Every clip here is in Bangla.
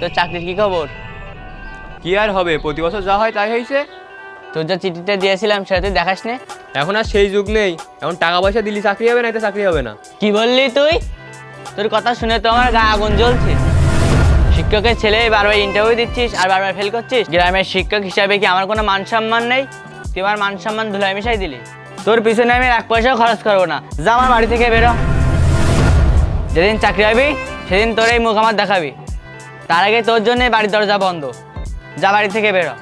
তোর চাকরির কি খবর? কি আর হবে? প্রতি বছর যা হয় তাই হয়েছে তোর যা চিঠিটা দিয়েছিলাম সেটা তুই দেখাস নে। এখন আর সেই যুগ নেই। এখন টাকা পয়সা দিলি চাকরি হবে না এতে চাকরি হবে না। কি বললি তুই? তোর কথা শুনে তো আমার গা আগুন জ্বলছে। শিক্ষকের ছেলে বারবার ইন্টারভিউ দিচ্ছিস আর বারবার ফেল করছিস। গ্রামের শিক্ষক হিসাবে কি আমার কোনো মান সম্মান নেই? তুই আমার মান সম্মান ধুলাই মিশাই দিলি। তোর পিছনে আমি এক পয়সাও খরচ করব না। যা আমার বাড়ি থেকে বেরো। যেদিন চাকরি হবি সেদিন তোর এই মুখ আমার দেখাবি। তার আগে তোর জন্য বাড়ির দরজা বন্ধ। যা বাড়ি থেকে বেরো।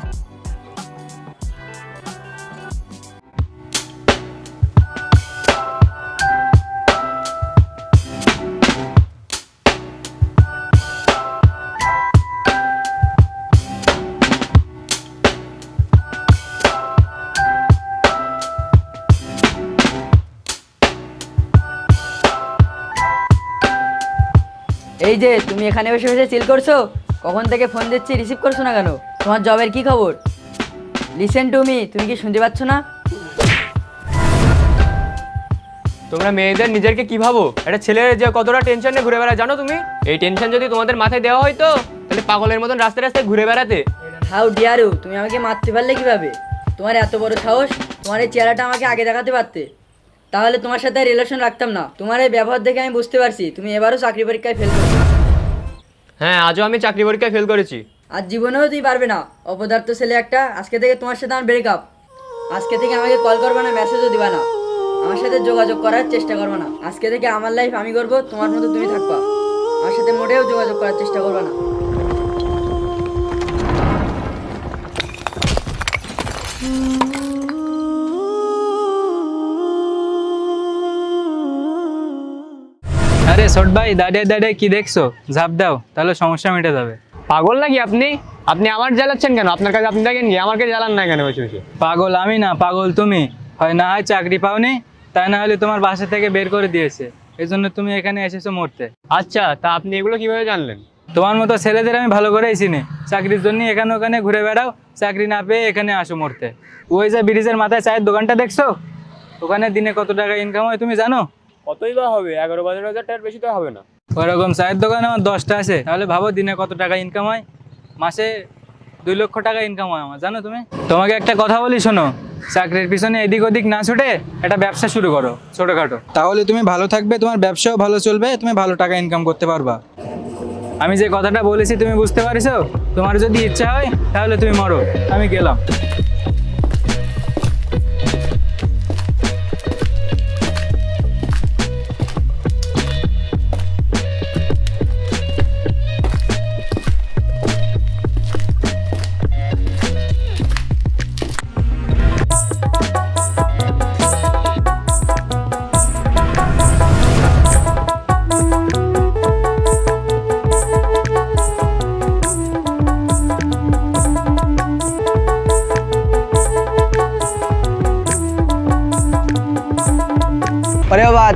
এই যে তুমি এখানে বসে বসে চিল করছ? কখন থেকে ফোন দিচ্ছি রিসিভ করছ না কেন? তোমার জবের কি খবর? লিসেন টু মি তুমি কি শুনতে পাচ্ছ না? তোমরা মেয়েদের নিজেরকে কি ভাবো? একটা ছেলের যে কতটা টেনশন নিয়ে ঘুরে বেড়ায় জানো তুমি? এই টেনশন যদি তোমাদের মাথায় দেওয়া হয়তো তাহলে পাগলের মতন রাস্তায় রাস্তায় ঘুরে বেড়াতে। হাউ ডিয়ারু তুমি আমাকে মারতে পারলে কীভাবে? তোমার এত বড় সাহস তোমার এই চেহারাটা আমাকে আগে দেখাতে পারতে। তাহলে তোমার সাথে রিলেশন রাখতাম না। তোমার এই ব্যবহার দেখে আমি বুঝতে পারছি তুমি এবারও চাকরি পরীক্ষায় ফেল করছ। হ্যাঁ আজও আমি চাকরি পরীক্ষায় ফেল করেছি। আর জীবনেও তুই পারবে না। অপদার্থ ছেলে একটা আজকে থেকে তোমার সাথে আমার ব্রেকআপ আজকে থেকে আমাকে কল করবে না মেসেজও দিবা না। আমার সাথে যোগাযোগ করার চেষ্টা করবে না। আজকে থেকে আমার লাইফ আমি করব তোমার মতো তুমি থাকবা। আমার সাথে মোটেও যোগাযোগ করার চেষ্টা করবে না। আরে ছোট ভাই দাঁড়িয়ে দাঁড়িয়ে কি দেখছ? ঝাঁপ দাও তাহলে সমস্যা মিটে যাবে। পাগল নাকি আপনি? আপনি আমার জ্বালাচ্ছেন কেন? আপনার কাছে আপনি দেখেন কি? আমাকে জ্বালান না কেন বসে বসে? পাগল আমি না পাগল তুমি। হয় না হয় চাকরি পাওনি তাই না হলে তোমার বাসা থেকে বের করে দিয়েছে। এই জন্য তুমি এখানে এসেছ মরতে। আচ্ছা তা আপনি এগুলো কীভাবে জানলেন? তোমার মতো ছেলেদের আমি ভালো করেই চিনি। চাকরির জন্য এখানে ওখানে ঘুরে বেড়াও চাকরি না পেয়ে এখানে আসো মরতে। ওই যে ব্রিজের মাথায় চায়ের দোকানটা দেখছ? ওখানে দিনে কত টাকা ইনকাম হয় তুমি জানো? কতই বা হবে? এগারো বারো হাজার টাকার বেশি তো হবে না। ওরকম চায়ের দোকান আমার দশটা আছে। তাহলে ভাবো দিনে কত টাকা ইনকাম হয়? মাসে দুই লক্ষ টাকা ইনকাম হয় আমার। জানো তুমি? তোমাকে একটা কথা বলি শোনো। চাকরির পিছনে এদিক ওদিক না ছুটে একটা ব্যবসা শুরু করো ছোটোখাটো। তাহলে তুমি ভালো থাকবে তোমার ব্যবসাও ভালো চলবে তুমি ভালো টাকা ইনকাম করতে পারবা। আমি যে কথাটা বলেছি তুমি বুঝতে পারিছো? তোমার যদি ইচ্ছা হয় তাহলে তুমি মরো। আমি গেলাম।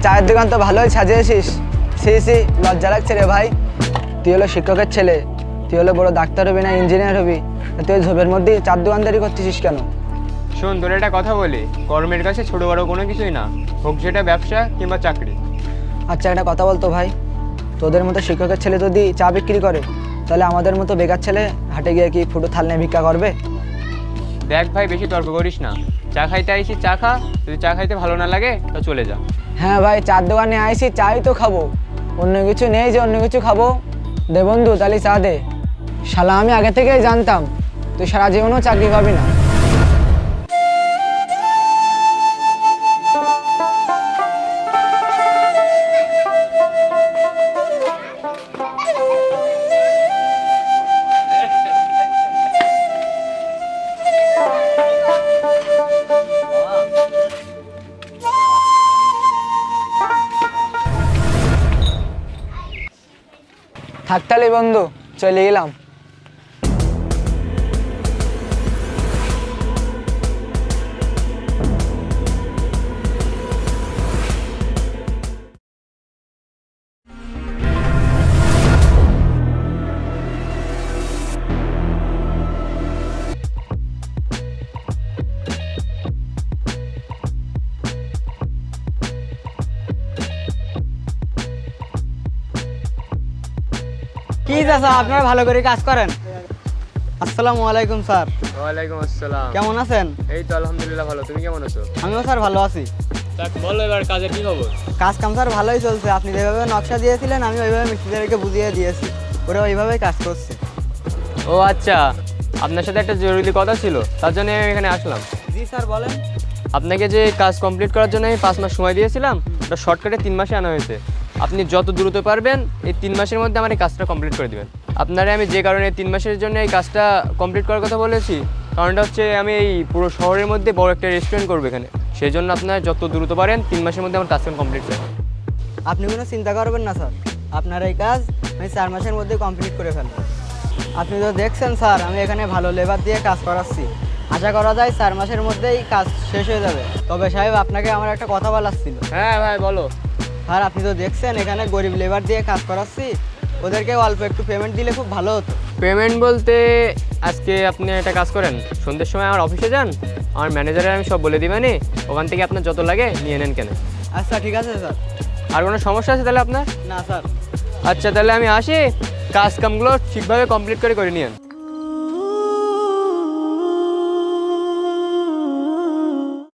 চায়ের দোকান তো ভালোই সাজিয়েছিস। সি সি লজ্জা লাগছে রে ভাই। তুই হলো শিক্ষকের ছেলে তুই হলো বড় ডাক্তার হবি না ইঞ্জিনিয়ার হবি তুই ঝোপের মধ্যে চার দোকানদারি করতেছিস কেন? শোন তোর একটা কথা বলি কর্মের কাছে ছোট বড় কোনো কিছুই না হোক সেটা ব্যবসা কিংবা চাকরি। আচ্ছা একটা কথা বলতো ভাই তোদের মতো শিক্ষকের ছেলে যদি চা বিক্রি করে তাহলে আমাদের মতো বেকার ছেলে হাটে গিয়ে কি ফুটো থাল নিয়ে ভিক্ষা করবে? দেখ ভাই বেশি তর্ক করিস না। চা খাইতে আইসি, চা খা। যদি চা খাইতে ভালো না লাগে, তো চলে যা। হ্যাঁ ভাই, চার দোকানে আইসি, চাই তো খাব। অন্য কিছু নেই যে অন্য কিছু খাব। দে বন্ধু, তাহলে চা দে। শালা, আমি আগে থেকেই জানতাম, তুই সারা জীবনও চাকরি পাবি না। থাক তাহলে বন্ধু চলে গেলাম আপনারা ভালো করে কাজ করেন। আসসালামু আলাইকুম স্যার। ওয়ালাইকুম আসসালাম। কেমন আছেন? এই তো আলহামদুলিল্লাহ ভালো। তুমি কেমন আছো? আমিও স্যার ভালো আছি। বলো এবার কাজের কি খবর? কাজ কাম স্যার ভালোই চলছে। আপনি যেভাবে নকশা দিয়েছিলেন আমি ওইভাবে মিস্ত্রিদেরকে বুঝিয়ে দিয়েছি। ওরা ওইভাবেই কাজ করছে। ও আচ্ছা আপনার সাথে একটা জরুরি কথা ছিল তার জন্য আমি এখানে আসলাম। জি স্যার বলেন। আপনাকে যে কাজ কমপ্লিট করার জন্য আমি পাঁচ মাস সময় দিয়েছিলাম ওটা শর্টকাটে তিন মাসে আনা হয়েছে। আপনি যত দ্রুত পারবেন এই তিন মাসের মধ্যে আমার এই কাজটা কমপ্লিট করে দেবেন। আপনারা আমি যে কারণে তিন মাসের জন্য এই কাজটা কমপ্লিট করার কথা বলেছি কারণটা হচ্ছে আমি এই পুরো শহরের মধ্যে বড় একটা রেস্টুরেন্ট করব এখানে। সেই জন্য আপনার যত দ্রুত পারেন তিন মাসের মধ্যে আমার কাজটা কমপ্লিট করে আপনি কোনো চিন্তা করবেন না স্যার। আপনার এই কাজ আমি চার মাসের মধ্যে কমপ্লিট করে ফেলব। আপনি তো দেখছেন স্যার আমি এখানে ভালো লেবার দিয়ে কাজ করাচ্ছি। আশা করা যায় চার মাসের মধ্যেই কাজ শেষ হয়ে যাবে। তবে সাহেব আপনাকে আমার একটা কথা বলার ছিল। হ্যাঁ ভাই বলো। আর আপনি তো দেখছেন এখানে গরিব লেবার দিয়ে কাজ করাচ্ছি। ওদেরকে অল্প একটু পেমেন্ট দিলে খুব ভালো হতো। পেমেন্ট বলতে আজকে আপনি একটা কাজ করেন সন্ধ্যের সময় আমার অফিসে যান আমার ম্যানেজারের আমি সব বলে দিবেনি ওখান থেকে আপনার যত লাগে নিয়ে নেন কেন। আচ্ছা ঠিক আছে স্যার। আর কোনো সমস্যা আছে তাহলে আপনার? না স্যার। আচ্ছা তাহলে আমি আসি কাজ কামগুলো ঠিকভাবে কমপ্লিট করে করে নিয়েন।